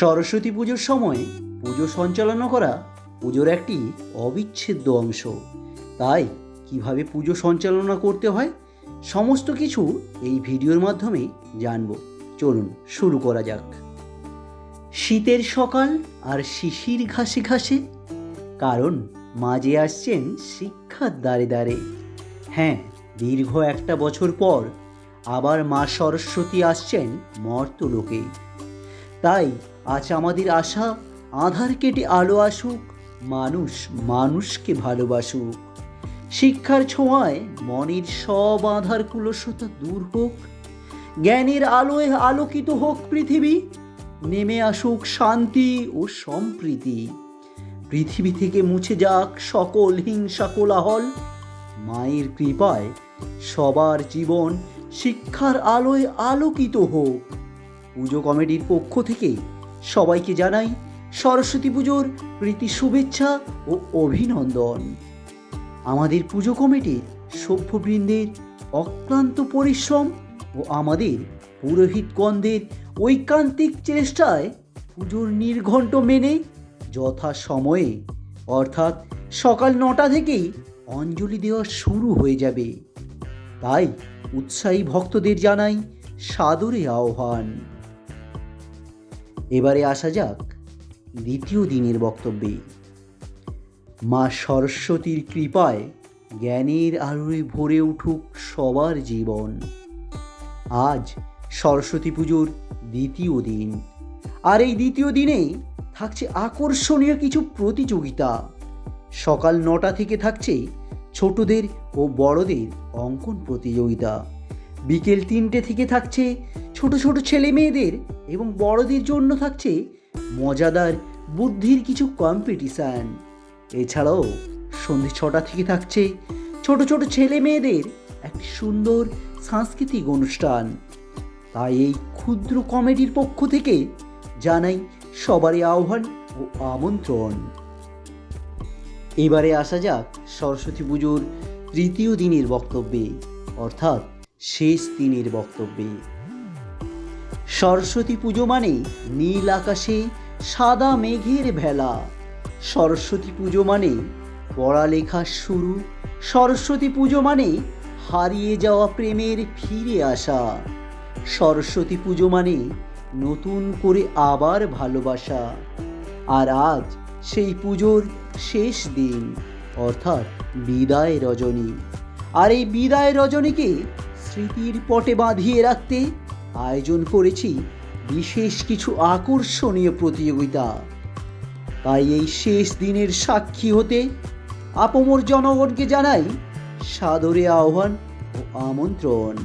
সরস্বতী পুজোর সময় পুজো সঞ্চালনা করা পুজোর একটি অবিচ্ছেদ্য অংশ। তাই কীভাবে পুজো সঞ্চালনা করতে হয় সমস্ত কিছু এই ভিডিওর মাধ্যমে জানব। চলুন শুরু করা যাক। শীতের সকাল আর শিশির ঘাসে ঘাসে, কারণ মাঝে আসছেন শিক্ষার দ্বারে দ্বারে। হ্যাঁ দীর্ঘ একটা বছর পর আবার মা সরস্বতী আসছেন মর্তলোকে তাই আজ আমাদের আশা, আধার কেটে আলো আসুক, মানুষ মানুষকে ভালোবাসুক। শিক্ষার ছোঁয়ায় মনের সব আধার কুলসতা দূর হোক, জ্ঞানের আলোয় আলোকিত হোক পৃথিবী, নেমে আসুক শান্তি ও সম্প্রীতি। পৃথিবী থেকে মুছে যাক সকল হিংসা কোলাহল, মায়ের কৃপায় সবার জীবন শিক্ষার আলোয় আলোকিত হোক। পুজো কমিটির পক্ষ থেকে সবাইকে জানাই সরস্বতী পুজোর প্রীতি শুভেচ্ছা ও অভিনন্দন। আমাদের পুজো কমিটির সভ্যবৃন্দের অক্লান্ত পরিশ্রম ও আমাদের পুরোহিতগণদের ঐকান্তিক চেষ্টায় পুজোর নির্ঘণ্ট মেনে যথা সময়ে অর্থাৎ সকাল নটা থেকেই অঞ্জলি দেওয়া শুরু হয়ে যাবে। তাই উৎসাহী ভক্তদের জানাই সাদরে আহ্বান। এবারে আসা যাক দ্বিতীয় দিনের বক্তব্যে। মা সরস্বতীর কৃপায় জ্ঞানের আলোয় ভরে উঠুক সবার জীবন। আজ সরস্বতী পুজোর দ্বিতীয় দিন। আর এই দ্বিতীয় দিনে থাকছে আকর্ষণীয় কিছু প্রতিযোগিতা। সকাল নটা থেকে থাকছে ছোটদের ও বড়দের অঙ্কন প্রতিযোগিতা। বিকেল তিনটে থেকে থাকছে ছোট ছোট ছেলে মেয়েদের এবং বড়দের জন্য থাকছে মজাদার বুদ্ধির কিছু কম্পিটিশান এছাড়াও সন্ধে ছটা থেকে থাকছে ছোট ছোট ছেলে মেয়েদের একটি সুন্দর সাংস্কৃতিক অনুষ্ঠান। তাই এই ক্ষুদ্র কমেডির পক্ষ থেকে জানাই সবারই আহ্বান ও আমন্ত্রণ। এবারে আসা যাক সরস্বতী পুজোর তৃতীয় দিনের বক্তব্যে, অর্থাৎ শেষ দিনের বক্তব্যে। সরস্বতী পুজো মানে নীল আকাশে সাদা মেঘের ভেলা। সরস্বতী পুজো মানে পড়ালেখার শুরু। সরস্বতী পুজো মানে হারিয়ে যাওয়া প্রেমের ফিরে আসা। সরস্বতী পুজো মানে নতুন করে আবার ভালোবাসা। আর আজ সেই পুজোর শেষ দিন, অর্থাৎ বিদায় রজনী। আর এই বিদায় রজনীকে স্মৃতির পটে বাঁধিয়ে রাখতে আয়োজন করেছি বিশেষ কিছু আকর্ষণীয় প্রতিযোগিতা। তাই এই শেষ দিনের সাক্ষী হতে আপমর জনগণকে জানাই সাদরে আহ্বান ও আমন্ত্রণ।